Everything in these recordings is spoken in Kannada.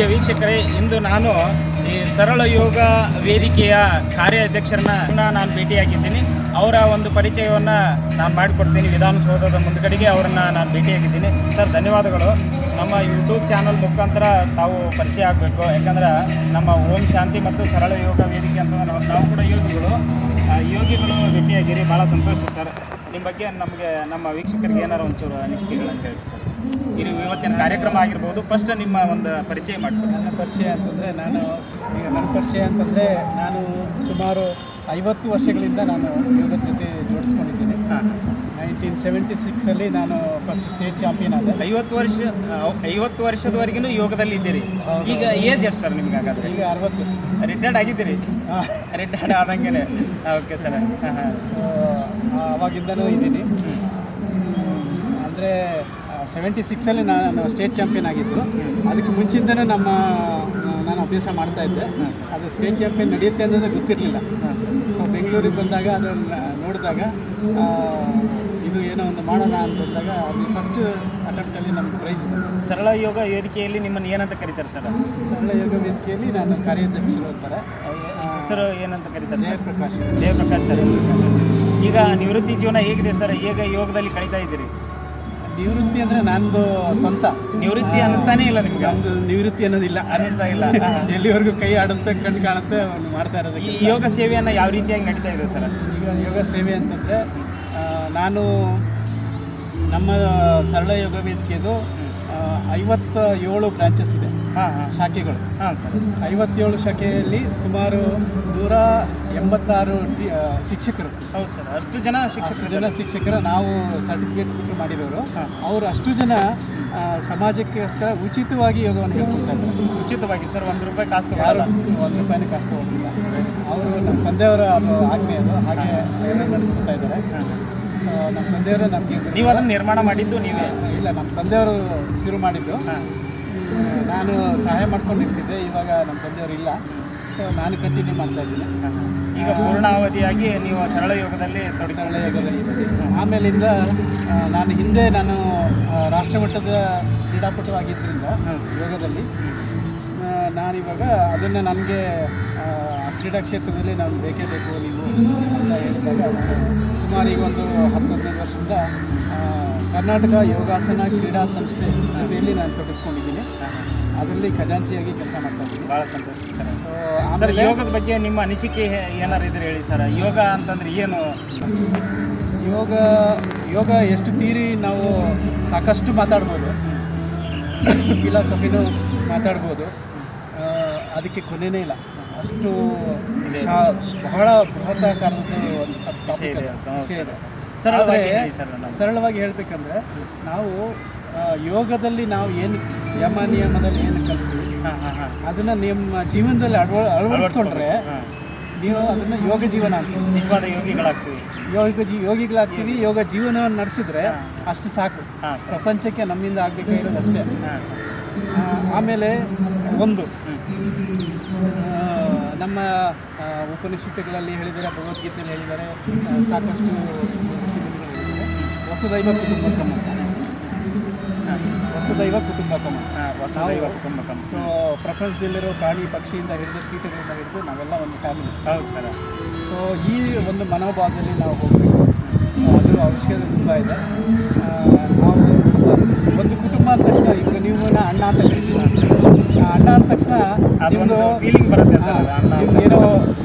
ಪ್ರಿಯ ವೀಕ್ಷಕರೇ, ಇಂದು ನಾನು ಈ ಸರಳ ಯೋಗ ವೇದಿಕೆಯ ಕಾರ್ಯಾಧ್ಯಕ್ಷರನ್ನ ನಾನು ಭೇಟಿಯಾಗಿದ್ದೀನಿ. ಅವರ ಒಂದು ಪರಿಚಯವನ್ನು ನಾನು ಮಾಡಿಕೊಡ್ತೀನಿ. ವಿಧಾನಸೌಧದ ಮುಂದ್ಗಡೆಗೆ ಅವರನ್ನು ನಾನು ಭೇಟಿಯಾಗಿದ್ದೀನಿ. ಸರ್, ಧನ್ಯವಾದಗಳು. ನಮ್ಮ ಯೂಟ್ಯೂಬ್ ಚಾನಲ್ ಮುಖಾಂತರ ತಾವು ಪರಿಚಯ ಆಗಬೇಕು. ಯಾಕಂದ್ರೆ ನಮ್ಮ ಓಂ ಶಾಂತಿ ಮತ್ತು ಸರಳ ಯೋಗ ವೇದಿಕೆ ಅಂತ ನಾವು ನಾವು ಕೂಡ ಯೋಗಿಗಳು ಯೋಗಿಗಳು ಭೇಟಿಯಾಗಿರಿ. ಭಾಳ ಸಂತೋಷ ಸರ್. ನಿಮ್ಮ ಬಗ್ಗೆ ನಮಗೆ ನಮ್ಮ ವೀಕ್ಷಕರಿಗೆ ಏನಾರು ಒಂಚೂರು ಅನಿಸಿಕೆಗಳನ್ನು ಹೇಳಿ ಸರ್. ಇದು ಇವತ್ತಿನ ಕಾರ್ಯಕ್ರಮ ಆಗಿರ್ಬೋದು ಫಸ್ಟ್ ನಿಮ್ಮ ಒಂದು ಪರಿಚಯ ಮಾಡ್ತೀನಿ ನನ್ನ ಪರಿಚಯ ಅಂತಂದರೆ ನಾನು ಈಗ ನನ್ನ ಪರಿಚಯ ಅಂತಂದರೆ ನಾನು ಸುಮಾರು ಐವತ್ತು ವರ್ಷಗಳಿಂದ ನಾನು ಯೋಗದ ಜೊತೆ ಜೋಡಿಸ್ಕೊಂಡಿದ್ದೀನಿ. ನೈನ್ಟೀನ್ ಸೆವೆಂಟಿ ಸಿಕ್ಸಲ್ಲಿ ನಾನು ಫಸ್ಟ್ ಸ್ಟೇಟ್ ಚಾಂಪಿಯನ್ ಆದೆ. ಐವತ್ತು ವರ್ಷ ಐವತ್ತು ವರ್ಷದವರೆಗೂ ಯೋಗದಲ್ಲಿ ಇದ್ದೀರಿ. ಈಗ ಏಜ್ ಎಷ್ಟು ಸರ್ ನಿಮ್ಗೆ ಹಾಗಾದ್ರೆ? ಈಗ ಅರವತ್ತು. ರಿಟೈರ್ಡ್ ಆಗಿದ್ದೀರಿ? ರಿಟೈರ್ಡ್ ಆದಂಗೆ ಓಕೆ ಸರ್ ಹಾಂ ಹಾಂ. ಸೊ ಆವಾಗಿಂದನೂ ಇದ್ದೀನಿ. ಅಂದರೆ ಸೆವೆಂಟಿ ಸಿಕ್ಸಲ್ಲಿ ನಾನು ಸ್ಟೇಟ್ ಚಾಂಪಿಯನ್ ಆಗಿದ್ದು. ಅದಕ್ಕೆ ಮುಂಚಿಂದನೂ ನಮ್ಮ ನಾನು ಅಭ್ಯಾಸ ಮಾಡ್ತಾ ಇದ್ದೆ. ಅದು ಸ್ಟೇಟ್ ಚಾಂಪಿಯನ್ ನಡೆಯುತ್ತೆ ಅನ್ನೋದು ಗೊತ್ತಿರಲಿಲ್ಲ. ಸೊ ಬೆಂಗಳೂರಿಗೆ ಬಂದಾಗ ಅದನ್ನು ನೋಡಿದಾಗ ಇದು ಏನೋ ಒಂದು ಮಾಡೋಣ ಅಂತಂದಾಗ ಅದು ಫಸ್ಟ್ ಅಟೆಂಪ್ಟಲ್ಲಿ ನಮ್ಮ ಪ್ರೈಸ್ ಸರಳ ಯೋಗ ವೇದಿಕೆಯಲ್ಲಿ ನಿಮ್ಮನ್ನು ಏನಂತ ಕರೀತಾರೆ ಸರ್? ಸರಳ ಯೋಗ ವೇದಿಕೆಯಲ್ಲಿ ನಾನು ಕಾರ್ಯಾಧ್ಯಕ್ಷರು ಅಂತಾರೆ. ಸರ್ ಏನಂತ ಕರೀತಾರೆ ಜಯಪ್ರಕಾಶ್. ಜಯಪ್ರಕಾಶ್ ಸರ್. ಈಗ ನಿವೃತ್ತಿ ಜೀವನ ಹೇಗಿದೆ ಸರ್? ಈಗ ಯೋಗದಲ್ಲಿ ಕಳೀತಾ ಇದ್ದೀರಿ? ನಿವೃತ್ತಿ ಅಂದರೆ ನಂದು ಸ್ವಂತ. ನಿವೃತ್ತಿ ಅನಿಸ್ತಾನೆ ಇಲ್ಲ ನಿಮ್ಗೆ? ನಮ್ದು ನಿವೃತ್ತಿ ಅನ್ನೋದಿಲ್ಲ. ಅನ್ನಿಸ್ತಾ ಇಲ್ಲ. ಎಲ್ಲಿವರೆಗೂ ಕೈ ಆಡುತ್ತೆ ಕಣ್ಣು ಕಾಣುತ್ತೆ ಅವ್ನು ಮಾಡ್ತಾ ಇರೋದು ಈ ಯೋಗ ಸೇವೆಯನ್ನು ಯಾವ ರೀತಿಯಾಗಿ ನಡೀತಾ ಇದೆ ಸರ್? ಈಗ ಯೋಗ ಸೇವೆ ಅಂತಂದರೆ ನಾನು ನಮ್ಮ ಸರಳ ಯೋಗ ವೇದಿಕೆದು ಐವತ್ತ ಏಳು ಬ್ರಾಂಚಸ್ ಇದೆ ಶಾಖೆಗಳು. ಹಾಂ ಸರ್. ಐವತ್ತೇಳು ಶಾಖೆಯಲ್ಲಿ ಸುಮಾರು ನೂರ ಎಂಬತ್ತಾರು ಟಿ ಶಿಕ್ಷಕರು. ಹೌದು ಸರ್ ಅಷ್ಟು ಜನ ಶಿಕ್ಷಕರು ಜನ ಶಿಕ್ಷಕರು. ನಾವು ಸರ್ಟಿಫಿಕೇಟ್ ಕೊಟ್ಟು ಮಾಡಿರೋರು. ಅವರು ಅಷ್ಟು ಜನ ಸಮಾಜಕ್ಕೆ ಸಮಾಜಕ್ಕೋಸ್ಕರ ಉಚಿತವಾಗಿ ಯೋಗವನ್ನು ಹೇಳ್ಕೊಡ್ತಾ ಇದ್ದಾರೆ. ಉಚಿತವಾಗಿ ಸರ್ ಒಂದು ರೂಪಾಯಿ ಕಾಸು ಯಾರು ಒಂದು ರೂಪಾಯಿನ ಕಾಸ್ತು ಅವರು ನಮ್ಮ ತಂದೆಯವರ ಆಜ್ಞೆ ಅದು. ಹಾಗೆ ನಡೆಸ್ಕೊತಾ ಇದ್ದಾರೆ. ನಮ್ಮ ತಂದೆಯವರು ನಮಗೆ ನೀವು ಅದನ್ನು ನಿರ್ಮಾಣ ಮಾಡಿದ್ದು ನೀವೇ? ಇಲ್ಲ ನಮ್ಮ ತಂದೆಯವರು ಶುರು ಮಾಡಿದ್ದು. ನಾನು ಸಹಾಯ ಮಾಡ್ಕೊಂಡಿರ್ತಿದ್ದೆ ಇವಾಗ ನಮ್ಮ ತಂದೆಯವರು ಇಲ್ಲ. ಸೊ ನಾನು ಕಂಟಿನ್ಯೂ ಮಾಡ್ತಾ ಇದ್ದೀನಿ. ಈಗ ಪೂರ್ಣಾವಧಿಯಾಗಿ ನೀವು ಸರಳ ಯೋಗದಲ್ಲಿ ದೊಡ್ಡ ಸರಳ ಯೋಗದಲ್ಲಿ. ಆಮೇಲಿಂದ ನಾನು ಹಿಂದೆ ನಾನು ರಾಷ್ಟ್ರಮಟ್ಟದ ಕ್ರೀಡಾಪಟು ಆಗಿದ್ದರಿಂದ ಯೋಗದಲ್ಲಿ. ನಾನಿವಾಗ ಅದನ್ನು ನನಗೆ ಕ್ರೀಡಾ ಕ್ಷೇತ್ರದಲ್ಲಿ ನಾನು ಬೇಕೇ ಬೇಕು ನೀವು ಅಂತ ಹೇಳಿದಾಗ ಸುಮಾರು ಈಗ ಒಂದು ಹತ್ತು ಹದಿನೈದು ವರ್ಷದಿಂದ ಕರ್ನಾಟಕ ಯೋಗಾಸನ ಕ್ರೀಡಾ ಸಂಸ್ಥೆ ಜೊತೆಯಲ್ಲಿ ನಾನು ತೊಡಗಿಸ್ಕೊಂಡಿದ್ದೀನಿ. ಅದರಲ್ಲಿ ಖಜಾಂಚಿಯಾಗಿ ಕೆಲಸ ಮಾಡ್ತಾ ಇದ್ದೀನಿ. ಭಾಳ ಸಂತೋಷ ಸರ್. ಸೊ ಸರ್ ಯೋಗದ ಬಗ್ಗೆ ನಿಮ್ಮ ಅನಿಸಿಕೆ ಏನಾರು ಇದ್ರೆ ಹೇಳಿ ಸರ್. ಯೋಗ ಅಂತಂದ್ರೆ ಏನು? ಯೋಗ ಯೋಗ ಎಷ್ಟು ತೀರಿ ನಾವು ಸಾಕಷ್ಟು ಮಾತಾಡ್ಬೋದು. ಫಿಲಾಸಫಿನೂ ಮಾತಾಡ್ಬೋದು. ಅದಕ್ಕೆ ಕೊನೆನೇ ಇಲ್ಲ. ಅಷ್ಟು ಬಹಳ ಬಹಳ ಬೃಹದಾಕಾರದ ಒಂದು ಸಬ್ ವಿಷಯ ಇದೆ ಸರಳವಾಗಿ ಹೇಳ್ಬೇಕಂದ್ರೆ ನಾವು ಯೋಗದಲ್ಲಿ ನಾವು ಏನು ಯಮ ನಿಯಮದಲ್ಲಿ ಏನು ಕಲ್ತೀವಿ ಅದನ್ನು ನಿಮ್ಮ ಜೀವನದಲ್ಲಿ ಅಳವ ಅಳವಡಿಸ್ಕೊಂಡ್ರೆ. ನೀವು ಅದನ್ನು ಯೋಗ ಜೀವನ ಅಂತ ನಿಜವಾದ ಯೋಗಿಗಳಾಗ್ತೀವಿ. ಯೋಗ ಜೀ ಯೋಗಿಗಳಾಗ್ತೀವಿ ಯೋಗ ಜೀವನವನ್ನು ನಡೆಸಿದ್ರೆ ಅಷ್ಟು ಸಾಕು. ಪ್ರಪಂಚಕ್ಕೆ ನಮ್ಮಿಂದ ಆಗಬೇಕಾಗಿರೋದು ಅಷ್ಟೇ. ಆಮೇಲೆ ಒಂದು ನಮ್ಮ ಉಪನಿಷತ್ತುಗಳಲ್ಲಿ ಹೇಳಿದ್ದಾರೆ ಭಗವದ್ಗೀತೆಯಲ್ಲಿ ಹೇಳಿದ್ದಾರೆ ಸಾಕಷ್ಟು ವಸುದೈವ ಅಂತ ವಸುದೈವ ಕುಟುಂಬಕಂ. ವಸುದೈವ ಕುಟುಂಬಕಂ. ಸೊ ಪ್ರಪಂಚದಲ್ಲಿರೋ ಪ್ರಾಣಿ ಪಕ್ಷಿಯಿಂದ ಹಿಡಿದು ಕೀಟಗಳಿಂದ ಹಿಡಿದು ನಾವೆಲ್ಲ ಒಂದು ಫ್ಯಾಮಿಲಿ ಹೌದು ಸರ್. ಸೊ ಈ ಒಂದು ಮನೋಭಾವದಲ್ಲಿ ನಾವು ಹೋಗಬೇಕು. ಸೊ ಅದು ಅವಶ್ಯಕತೆ ತುಂಬ ಇದೆ. ನಾವು ಒಂದು ಕುಟುಂಬ ಅಂದ ತಕ್ಷಣ ಈಗ ನೀವು ಅಣ್ಣ ಅಂತ ಕರಿತೀವಿ ಅಣ್ಣ ಅಂದ ತಕ್ಷಣ ಅದೊಂದು ಫೀಲಿಂಗ್ ಬರುತ್ತೆ ಸರ್. ಏನೋ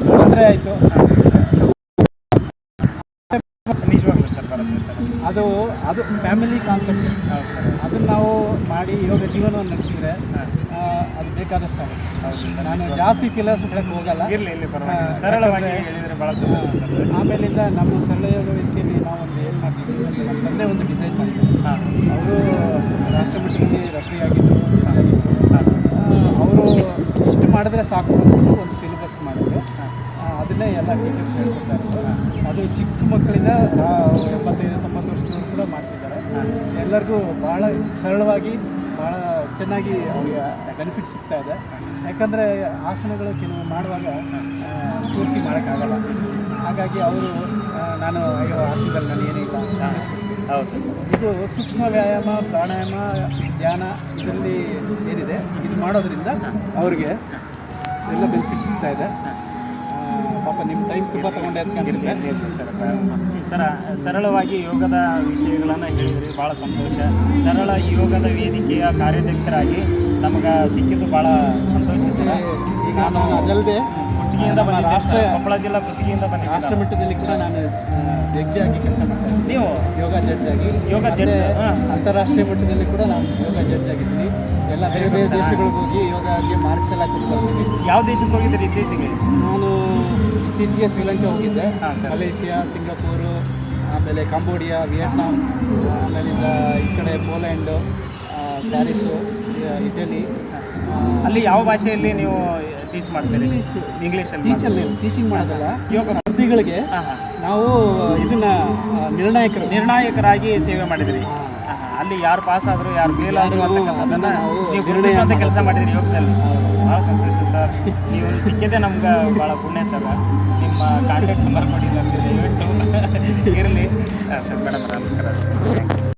ತೊಂದರೆ ಆಯಿತು. ನಿಜವಾಗ್ಲೂ ಸರ್ ಬರುತ್ತೆ ಸರ್. ಅದು ಅದು ಫ್ಯಾಮಿಲಿ ಕಾನ್ಸೆಪ್ಟ್ ಹೌದು ಸರ್. ಅದನ್ನು ನಾವು ಮಾಡಿ ಯೋಗ ಜೀವನವನ್ನು ನಡೆಸಿದ್ರೆ ಅದು ಬೇಕಾದಷ್ಟು ಆಗುತ್ತೆ. ಹೌದು ಸರ್ ನಾನು ಜಾಸ್ತಿ ಫಿಲಾಸಫಿಗೆ ಹೋಗಲ್ಲ. ಇರಲಿ ಇಲ್ಲಿ ಪರವಾಗಿಲ್ಲ. ಸರಳವಾಗಿ ಹೇಳಿದರೆ ಭಾಳ ಸಂತೋಷ ಆಮೇಲಿಂದ ನಮ್ಮ ಸರಳ ಯೋಗ ವೇದಿಕೆಯಲ್ಲಿ ನಾವೊಂದು ಏನು ಮಾಡ್ತೀವಿ ನಮ್ಮ ತಂದೆ ಒಂದು ಡಿಸೈನ್ ಮಾಡಿದ್ದಾರೆ ಹಾಂ. ಅವರು ರಾಷ್ಟ್ರಮಟ್ಟದಲ್ಲಿ ರೆಫ್ರಿ ಆಗಿದ್ದರು ಅವರು ಇಷ್ಟು ಮಾಡಿದ್ರೆ ಸಾಕು ಅಂತ ಒಂದು ಸಿಲೆಬಸ್ ಮಾಡಿದ್ರು. ಅದನ್ನೇ ಎಲ್ಲ ಟೀಚರ್ಸ್ ಹೇಳ್ಕೊಡ್ತಾ ಅದು ಚಿಕ್ಕ ಮಕ್ಕಳಿಂದ ಎಂಬತ್ತೈದು ಎಪ್ಪತ್ತೈದು ತೊಂಬತ್ತು ವರ್ಷದವರು ಕೂಡ ಮಾಡ್ತಿದ್ದಾರೆ. ಎಲ್ಲರಿಗೂ ಭಾಳ ಸರಳವಾಗಿ ಭಾಳ ಚೆನ್ನಾಗಿ ಅವರಿಗೆ ಬೆನಿಫಿಟ್ ಸಿಗ್ತಾ ಇದೆ. ಯಾಕಂದರೆ ಆಸನಗಳು ಕೆಲವು ಮಾಡುವಾಗ ಪೂರ್ತಿ ಮಾಡೋಕ್ಕಾಗಲ್ಲ. ಹಾಗಾಗಿ ಅವರು ನಾನು ಅಯ್ಯೋ ಆಸನದಲ್ಲಿ ನಾನು ಏನಿಲ್ಲ ಹೌದು. ಸರ್ ಇದು ಸೂಕ್ಷ್ಮ ವ್ಯಾಯಾಮ ಪ್ರಾಣಾಯಾಮ ಧ್ಯಾನ ಇದರಲ್ಲಿ ಏನಿದೆ ಇದು ಮಾಡೋದ್ರಿಂದ ಅವ್ರಿಗೆ ಎಲ್ಲ ಬೆನಿಫಿಟ್ ಸಿಗ್ತಾ ಇದೆ. ಪಾಪ ನಿಮ್ಮ ಟೈಮ್ ತುಂಬ ತಗೊಂಡೆ ಅಂತ ಕಾಣಿಸುತ್ತೆ. ಸರ್. ಸರ ಸರಳವಾಗಿ ಯೋಗದ ವಿಷಯಗಳನ್ನು ಹೇಳಿದ್ರಿ ಭಾಳ ಸಂತೋಷ. ಸರಳ ಯೋಗದ ವೇದಿಕೆಯ ಕಾರ್ಯಾಧ್ಯಕ್ಷರಾಗಿ ನಮಗೆ ಸಿಕ್ಕಿದ್ದು ಭಾಳ ಸಂತೋಷ ಸರ್. ಈಗ ನಾನು ಅದಲ್ಲದೆ ಕುಷ್ಟಗಿಯಿಂದ ರಾಷ್ಟ್ರ. ಕೊಪ್ಪಳ ಜಿಲ್ಲಾ ಕುಷ್ಟಗಿಯಿಂದ ಬಂದೆ ರಾಷ್ಟ್ರ ಮಟ್ಟದಲ್ಲಿ ಕೂಡ ನಾನು ಜಡ್ಜ್ ಆಗಿ ಕೆಲಸ ಮಾಡ್ತೀನಿ ನೀವು? ಯೋಗ ಜಡ್ಜ್ ಆಗಿ. ಯೋಗ ಜಡ್ಜ್, ಅಂತಾರಾಷ್ಟ್ರೀಯ ಮಟ್ಟದಲ್ಲಿ ಕೂಡ ನಾನು ಯೋಗ ಜಡ್ಜ್ ಆಗಿದ್ದೀನಿ. ಎಲ್ಲ ಬೇರೆ ಬೇರೆ ದೇಶಗಳಿಗೆ ಹೋಗಿ ಯೋಗಕ್ಕೆ ಮಾರ್ಕ್ಸ್ ಎಲ್ಲ ಕೊಟ್ಟು ಬರ್ತೀನಿ. ಯಾವ ದೇಶಕ್ಕೆ ಹೋಗಿದ್ದೀರಿ ಇತ್ತೀಚೆಗೆ? ನಾನು ಇತ್ತೀಚೆಗೆ ಶ್ರೀಲಂಕಾ ಹೋಗಿದ್ದೆ. ಮಲೇಷಿಯಾ ಸಿಂಗಾಪುರು ಆಮೇಲೆ ಕಾಂಬೋಡಿಯಾ ವಿಯೆಟ್ನಾಮ್ ಆಮೇಲಿಂದ ಈ ಕಡೆ ಪೋಲ್ಯಾಂಡು ಪ್ಯಾರಿಸು ಇಟಲಿ. ಅಲ್ಲಿ ಯಾವ ಭಾಷೆಯಲ್ಲಿ ನೀವು ಟೀಚ್ ಮಾಡ್ತೀರಿ? ಇಂಗ್ಲೀಷ್ ಇಂಗ್ಲೀಷಲ್ಲಿ ಟೀಚಲ್ಲಿ ಟೀಚಿಂಗ್ ಮಾಡೋದಲ್ಲ? ಯೋಗ ಸ್ಪರ್ಧಿಗಳಿಗೆ ನಾವು ಇದನ್ನ ನಿರ್ಣಾಯಕರು. ನಿರ್ಣಾಯಕರಾಗಿ ಸೇವೆ ಮಾಡಿದ್ರಿ. ಅಲ್ಲಿ ಯಾರು ಪಾಸ್ ಆದ್ರು ಯಾರು ಫೇಲ್ ಆದ್ರು ಅಂತಕ್ಕಂಥದ್ದನ್ನ ನೀವು ನಿರ್ಣಯ ಗುರುತಿಸುವಂತ ಕೆಲಸ ಮಾಡಿದ್ರಿ ಯೋಗದಲ್ಲಿ. ಭಾಳ ಸಂತೋಷ ಸರ್. ನೀವು ಸಿಕ್ಕಿದೆ ನಮ್ಗೆ ಭಾಳ ಪುಣ್ಯ ಸರ್. ನಿಮ್ಮ ಕಾಂಟ್ಯಾಕ್ಟ್ ನಂಬರ್ ಕೊಡಿ ನಮಗೆ ದಯವಿಟ್ಟು ಇರಲಿ. ಸರ್ ಮೇಡಮ್ ನಮಸ್ಕಾರ.